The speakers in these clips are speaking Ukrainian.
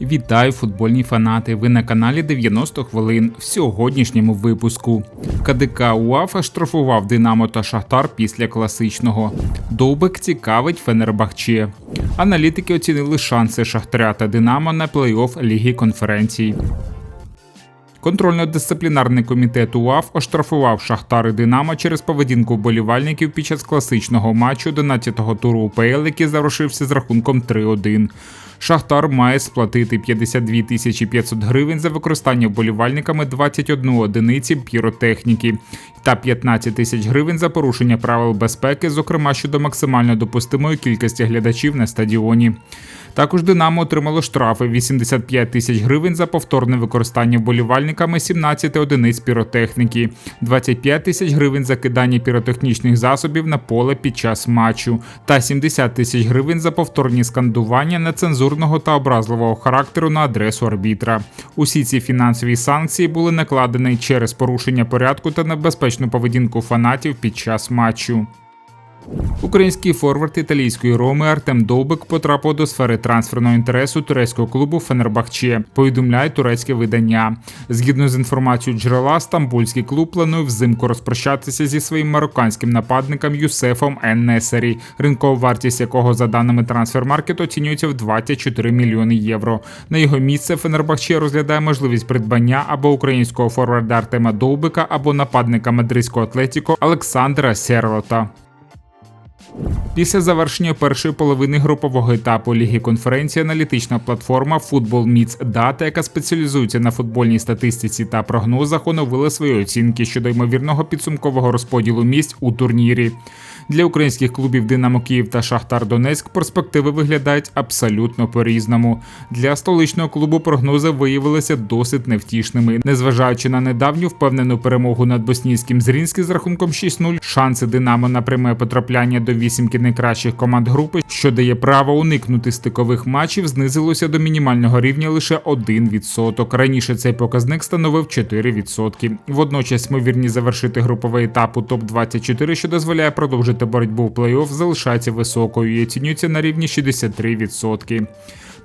Вітаю, футбольні фанати! Ви на каналі 90 хвилин в сьогоднішньому випуску. КДК УАФА штрафував Динамо та Шахтар після класичного. Довбик цікавить Фенербахче. Аналітики оцінили шанси Шахтаря та Динамо на плей-офф Ліги конференцій. Контрольно-дисциплінарний комітет УАФ оштрафував Шахтар і Динамо через поведінку вболівальників під час класичного матчу 11-го туру УПЛ, який завершився з рахунком 3-1. Шахтар має сплатити 52 тисячі 500 гривень за використання вболівальниками 21 одиниці піротехніки та 15 тисяч гривень за порушення правил безпеки, зокрема щодо максимально допустимої кількості глядачів на стадіоні. Також Динамо отримало штрафи 85 тисяч гривень за повторне використання вболівальниками 17 одиниць піротехніки, 25 тисяч гривень за кидання піротехнічних засобів на поле під час матчу та 70 тисяч гривень за повторні скандування нецензурного та образливого характеру на адресу арбітра. Усі ці фінансові санкції були накладені через порушення порядку та небезпечну поведінку фанатів під час матчу. Український форвард італійської роми Артем Довбик потрапив до сфери трансферного інтересу турецького клубу Фенербахче. Повідомляє турецьке видання. Згідно з інформацією джерела, стамбульський клуб планує взимку розпрощатися зі своїм марокканським нападником Юсефом Ен-Несері, ринкова вартість якого за даними трансфермаркету оцінюється в 24 мільйони євро. На його місце Фенербахче розглядає можливість придбання або українського форварда Артема Довбика, або нападника мадридського атлетіко Олександра Серлота. Після завершення першої половини групового етапу Ліги конференції аналітична платформа Football Meets Data, яка спеціалізується на футбольній статистиці та прогнозах, оновила свої оцінки щодо ймовірного підсумкового розподілу місць у турнірі. Для українських клубів Динамо Київ та Шахтар Донецьк перспективи виглядають абсолютно по-різному. Для столичного клубу прогнози виявилися досить невтішними. Незважаючи на недавню впевнену перемогу над боснійським Зрінським з рахунком 6-0, шанси Динамо на пряме потрапляння до вісімки найкращих команд групи, що дає право уникнути стикових матчів, знизилося до мінімального рівня лише 1%. Раніше цей показник становив 4%. Водночас ймовірність завершити груповий етап у топ-24, що дозволяє продовжити боротьбу в плей-офф, залишається високою і оцінюється на рівні 63%.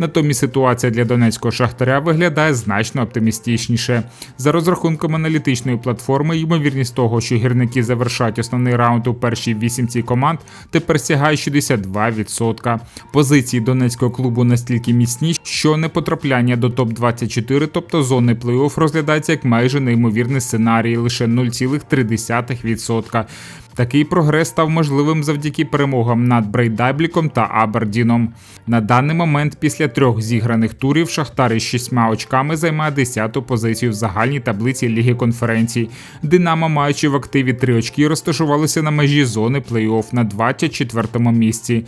Натомість ситуація для донецького шахтаря виглядає значно оптимістичніше. За розрахунками аналітичної платформи, ймовірність того, що гірники завершать основний раунд у першій вісімці команд, тепер сягає 62%. Позиції донецького клубу настільки міцні, що непотрапляння до топ-24, тобто зони плей-офф, розглядається як майже неймовірний сценарій, лише 0,3%. Такий прогрес став можливим завдяки перемогам над Брейдабліком та Абердіном. На даний момент, після трьох зіграних турів, Шахтар із шістьма очками займає 10-ту позицію в загальній таблиці Ліги конференцій. Динамо, маючи в активі три очки, розташувалися на межі зони плей-офф на 24-му місці.